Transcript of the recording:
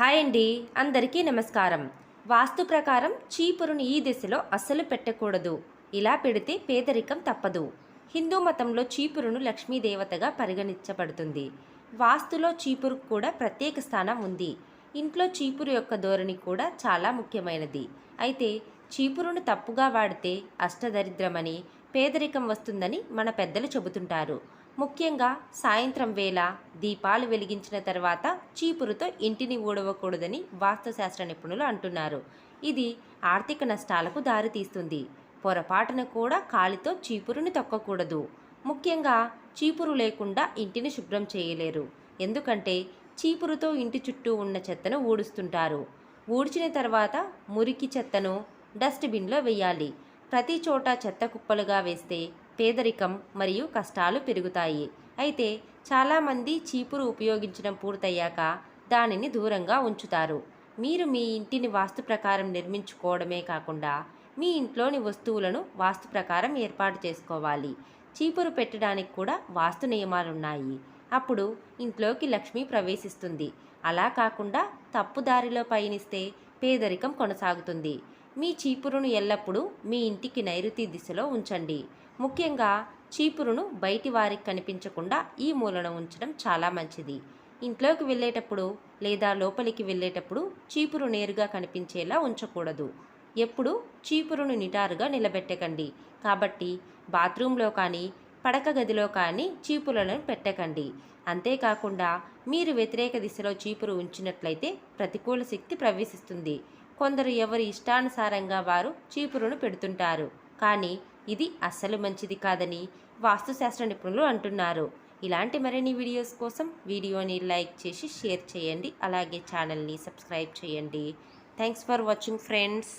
Hi అండి అందరికీ నమస్కారం. వాస్తు ప్రకారం చీపురుని ఈ దిశలో అస్సలు పెట్టకూడదు. ఇలా పెడితే పేదరికం తప్పదు. హిందూ మతంలో చీపురును లక్ష్మీదేవతగా పరిగణించబడుతుంది. వాస్తులో చీపురుకు కూడా ప్రత్యేక స్థానం ఉంది. ఇంట్లో చీపురు యొక్క ధోరణి కూడా చాలా ముఖ్యమైనది. అయితే చీపురును తప్పుగా వాడితే అష్టదరిద్రమని పేదరికం వస్తుందని మన పెద్దలు చెబుతుంటారు. ముఖ్యంగా సాయంత్రం వేళ దీపాలు వెలిగించిన తర్వాత చీపురుతో ఇంటిని ఊడవకూడదని వాస్తుశాస్త్ర నిపుణులు అంటున్నారు. ఇది ఆర్థిక నష్టాలకు దారితీస్తుంది. పొరపాటున కూడా కాలితో చీపురుని తొక్కకూడదు. ముఖ్యంగా చీపురు లేకుండా ఇంటిని శుభ్రం చేయలేరు. ఎందుకంటే చీపురుతో ఇంటి చుట్టూ ఉన్న చెత్తను ఊడుస్తుంటారు. ఊడ్చిన తర్వాత మురికి చెత్తను డస్ట్బిన్లో వేయాలి. ప్రతి చోట చెత్త కుప్పలుగా వేస్తే పేదరికం మరియు కష్టాలు పెరుగుతాయి. అయితే చాలామంది చీపురు ఉపయోగించడం పూర్తయ్యాక దానిని దూరంగా ఉంచుతారు. మీరు మీ ఇంటిని వాస్తు ప్రకారం నిర్మించుకోవడమే కాకుండా మీ ఇంట్లోని వస్తువులను వాస్తు ప్రకారం ఏర్పాటు చేసుకోవాలి. చీపురు పెట్టడానికి కూడా వాస్తు నియమాలున్నాయి. అప్పుడు ఇంట్లోకి లక్ష్మి ప్రవేశిస్తుంది. అలా కాకుండా తప్పుదారిలో పయనిస్తే పేదరికం కొనసాగుతుంది. మీ చీపురును ఎల్లప్పుడూ మీ ఇంటికి నైరుతి దిశలో ఉంచండి. ముఖ్యంగా చీపురును బయటి వారికి కనిపించకుండా ఈ మూలన ఉంచడం చాలా మంచిది. ఇంట్లోకి వెళ్ళేటప్పుడు లేదా లోపలికి వెళ్ళేటప్పుడు చీపురు నేరుగా కనిపించేలా ఉంచకూడదు. ఎప్పుడు చీపురును నిటారుగా నిలబెట్టకండి. కాబట్టి బాత్రూంలో కానీ పడక గదిలో కానీ చీపులను పెట్టకండి. అంతేకాకుండా మీరు వ్యతిరేక దిశలో చీపురు ఉంచినట్లయితే ప్రతికూల శక్తి ప్రవేశిస్తుంది. కొందరు ఎవరి ఇష్టానుసారంగా వారు చీపురును పెడుతుంటారు. కానీ ఇది అస్సలు మంచిది కాదని వాస్తుశాస్త్ర నిపుణులు అంటున్నారు. ఇలాంటి మరిన్ని వీడియోస్ కోసం వీడియోని లైక్ చేసి షేర్ చేయండి. అలాగే ఛానల్ని సబ్స్క్రైబ్ చేయండి. Thanks for watching friends.